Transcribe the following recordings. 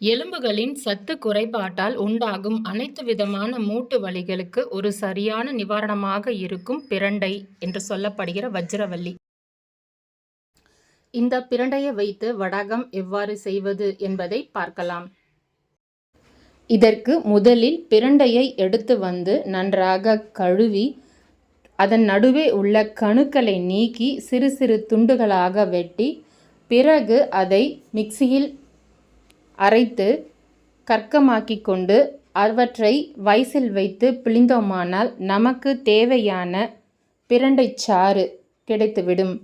எலும்புகளின் சத்து குறைபாட்டால் உண்டாகும் அனைத்து விதமான மூட்டு வலிகளுக்கு ஒரு சரியான நிவாரணமாக இருக்கும் பிரண்டை என்று சொல்லப்படுகிற வஜ்ரவல்லி. இந்த பிரண்டையை வைத்து வடகம் எவ்வாறு செய்வது என்பதை பார்க்கலாம். இதற்கு முதலில் பிரண்டையை எடுத்து வந்து நன்றாக கழுவி அதன் நடுவே உள்ள கணுக்களை நீக்கி சிறு சிறு துண்டுகளாக வெட்டி பிறகு அதை மிக்சியில் அரைத்து கற்கமாக்கிக் கொண்டு அவற்றை வைசில் வைத்து பிழிந்தோமானால் நமக்கு தேவையான பிரண்டைச்சாறு கிடைத்துவிடும்.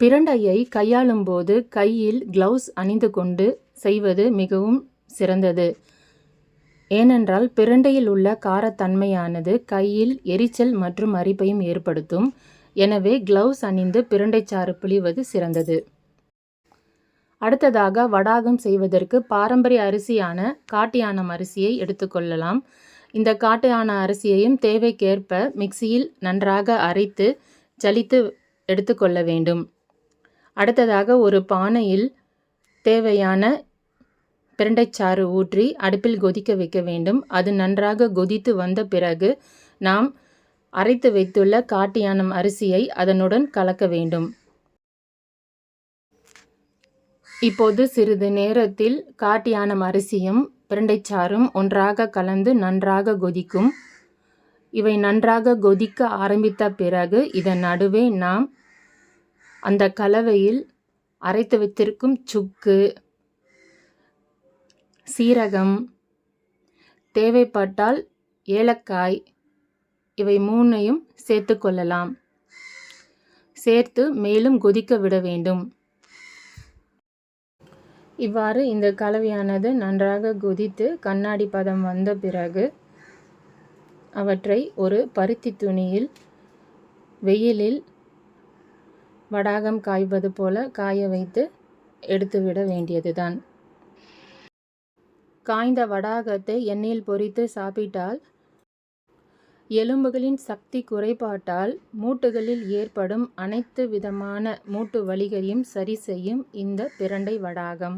பிரண்டையை கையாளும்போது கையில் க்ளவுஸ் அணிந்து கொண்டு செய்வது மிகவும் சிறந்தது. ஏனென்றால் பிரண்டையில் உள்ள காரத்தன்மையானது கையில் எரிச்சல் மற்றும் அரிப்பையும் ஏற்படுத்தும். எனவே க்ளவுஸ் அணிந்து பிரண்டைச்சாறு பிழிவது சிறந்தது. அடுத்ததாக வடாகம் செய்வதற்கு பாரம்பரிய அரிசியான காட்டியானம் அரிசியை எடுத்துக்கொள்ளலாம். இந்த காட்டியான அரிசியையும் தேவைக்கேற்ப மிக்சியில் நன்றாக அரைத்து ஜலித்து எடுத்துக்கொள்ள வேண்டும். அடுத்ததாக ஒரு பானையில் தேவையான பிரண்டைச்சாறு ஊற்றி அடுப்பில் கொதிக்க வைக்க வேண்டும். அது நன்றாக கொதித்து வந்த பிறகு நாம் அரைத்து வைத்துள்ள காட்டியானம் அரிசியை அதனுடன் கலக்க வேண்டும். இப்போது சிறிது நேரத்தில் காட்டியானம் அரிசியும் பிரண்டைச்சாறும் ஒன்றாக கலந்து நன்றாக கொதிக்கும். இவை நன்றாக கொதிக்க ஆரம்பித்த பிறகு இதன் நடுவே நாம் அந்த கலவையில் அரைத்து வைத்திருக்கும் சுக்கு, சீரகம், தேவைப்பட்டால் ஏலக்காய் இவை மூனையும் சேர்த்து கொள்ளலாம். சேர்த்து மேலும் கொதிக்க விட வேண்டும். இவ்வாறு இந்த கலவையானது நன்றாக கொதித்து கண்ணாடி பதம் வந்த பிறகு அவற்றை ஒரு பருத்தி துணியில் வெயிலில் வடாகம் காய்வது போல காய வைத்து எடுத்துவிட வேண்டியதுதான். காய்ந்த வடாகத்தை எண்ணெயில் பொரித்து சாப்பிட்டால் எலும்புகளின் சக்தி குறைபாட்டால் மூட்டுகளில் ஏற்படும் அனைத்து விதமான மூட்டு வலிகளையும் சரி செய்யும் இந்த பிரண்டை வடாகம்.